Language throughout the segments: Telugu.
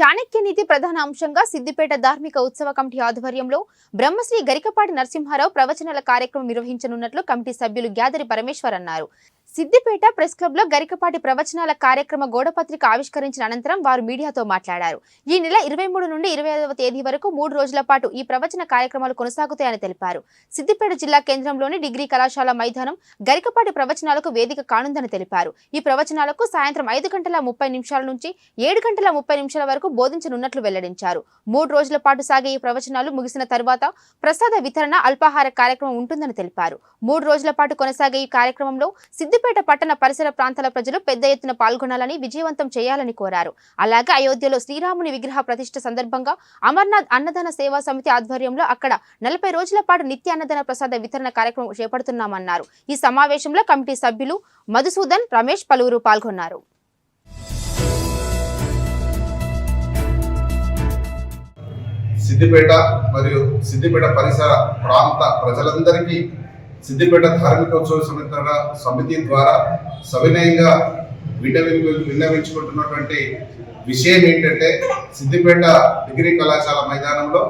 చాణక్య నీతి ప్రధాన అంశంగా సిద్దిపేట ధార్మిక ఉత్సవ కమిటీ ఆధ్వర్యంలో బ్రహ్మశ్రీ గరికపాటి నరసింహారావు ప్రవచనాల కార్యక్రమం నిర్వహించనున్నట్లు కమిటీ సభ్యులు గ్యాదరి పరమేశ్వర్ అన్నారు. సిద్దిపేట ప్రెస్ క్లబ్లో గరికపాటి ప్రవచనాల కార్యక్రమ గోడపత్రిక ఆవిష్కరించిన అనంతరం వారు మీడియాతో మాట్లాడారు. ఈ నెల ఇరవై మూడు నుండి ఇరవై ఐదవ తేదీ వరకు మూడు రోజుల పాటు ఈ ప్రవచన కార్యక్రమాలు కొనసాగుతాయని తెలిపారు. సిద్దిపేట జిల్లా కేంద్రంలోని డిగ్రీ కళాశాల మైదానం గరికపాటి ప్రవచనాలకు వేదిక కానుందని తెలిపారు. ఈ ప్రవచనాలకు సాయంత్రం ఐదు గంటల ముప్పై నిమిషాల నుంచి ఏడు గంటల ముప్పై నిమిషాల వరకు బోధించనున్నట్లు వెల్లడించారు. మూడు రోజుల పాటు సాగే ఈ ప్రవచనాలు ముగిసిన తర్వాత ప్రసాద వితరణ అల్పాహార కార్యక్రమం ఉంటుందని తెలిపారు. మూడు రోజుల పాటు కొనసాగే ఈ కార్యక్రమంలో సిద్ది సిద్దిపేట పట్టణ పరిసర ప్రాంతాల ప్రజలు పెద్ద ఎత్తున పాల్గొనాలని విజయవంతం చేయాలని కోరారు. అలాగే అయోధ్యలో శ్రీరాముని విగ్రహ ప్రతిష్ట సందర్భంగా అమర్నాథ్ అన్నదాన సేవా సమితి ఆధ్వర్యంలో అక్కడ నలభై రోజుల పాటు నిత్య అన్నదాన ప్రసాద వితరణ కార్యక్రమం చేపడుతున్నామన్నారు. ఈ సమావేశంలో కమిటీ సభ్యులు మధుసూదన్ రమేష్ పలువురు పాల్గొన్నారు. సిద్దిపేట మరియు సిద్దిపేట పరిసర ప్రాంత ప్రజలందరికీ సిద్దిపేట ధార్మికోత్సవ సమిత సమితి ద్వారా సవినయంగా విన్నవి విన్నవించుకుంటున్నటువంటి విషయం ఏంటంటే సిద్దిపేట డిగ్రీ కళాశాల మైదానంలో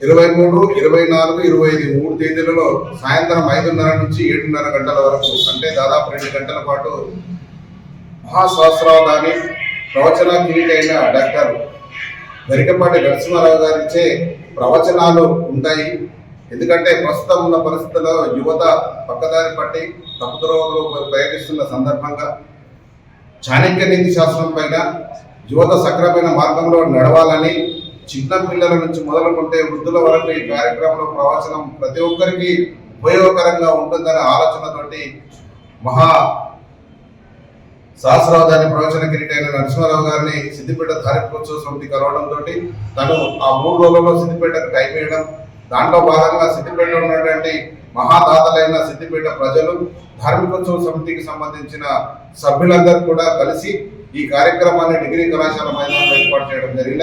ఇరవై మూడు ఇరవై నాలుగు ఇరవై ఐదు మూడు తేదీలలో సాయంత్రం ఐదున్నర నుంచి ఏడున్నర గంటల వరకు అంటే దాదాపు రెండు గంటల పాటు మహాసహస్రావధాని ప్రవచన కిరీటైన అయిన డాక్టర్ వెరికపాటి నరసింహారావు గారిచే ప్రవచనాలు ఉంటాయి. ఎందుకంటే ప్రస్తుతం ఉన్న పరిస్థితుల్లో యువత పక్కదారి పట్టి తప్పుద్రోవలో ప్రయత్నిస్తున్న సందర్భంగా చాణక్య నీతి శాస్త్రం పైన యువత సక్రమైన మార్గంలో నడవాలని చిన్న పిల్లల నుంచి మొదలుకుంటే వృద్ధుల వరకు ఈ కార్యక్రమంలో ప్రవచనం ప్రతి ఒక్కరికి ఉపయోగకరంగా ఉంటుందనే ఆలోచనతోటి మహా సహస్రావధాని ప్రవచన కిరీటైన నరసింహారావు గారిని సిద్దిపేట ధార్మికోత్సవ సమితి కలవడంతో తను ఆ మూడు రోజుల్లో సిద్దిపేటకు టైం వేయడం దాంట్లో భాగంగా సిద్దిపేటలో ఉన్నటువంటి మహాదాతలైన సిద్దిపేట ప్రజలు ధార్మికోత్సవ సమితికి సంబంధించిన సభ్యులందరూ కూడా కలిసి ఈ కార్యక్రమాన్ని డిగ్రీ కళాశాల మైదానంలో ఏర్పాటు చేయడం జరిగినది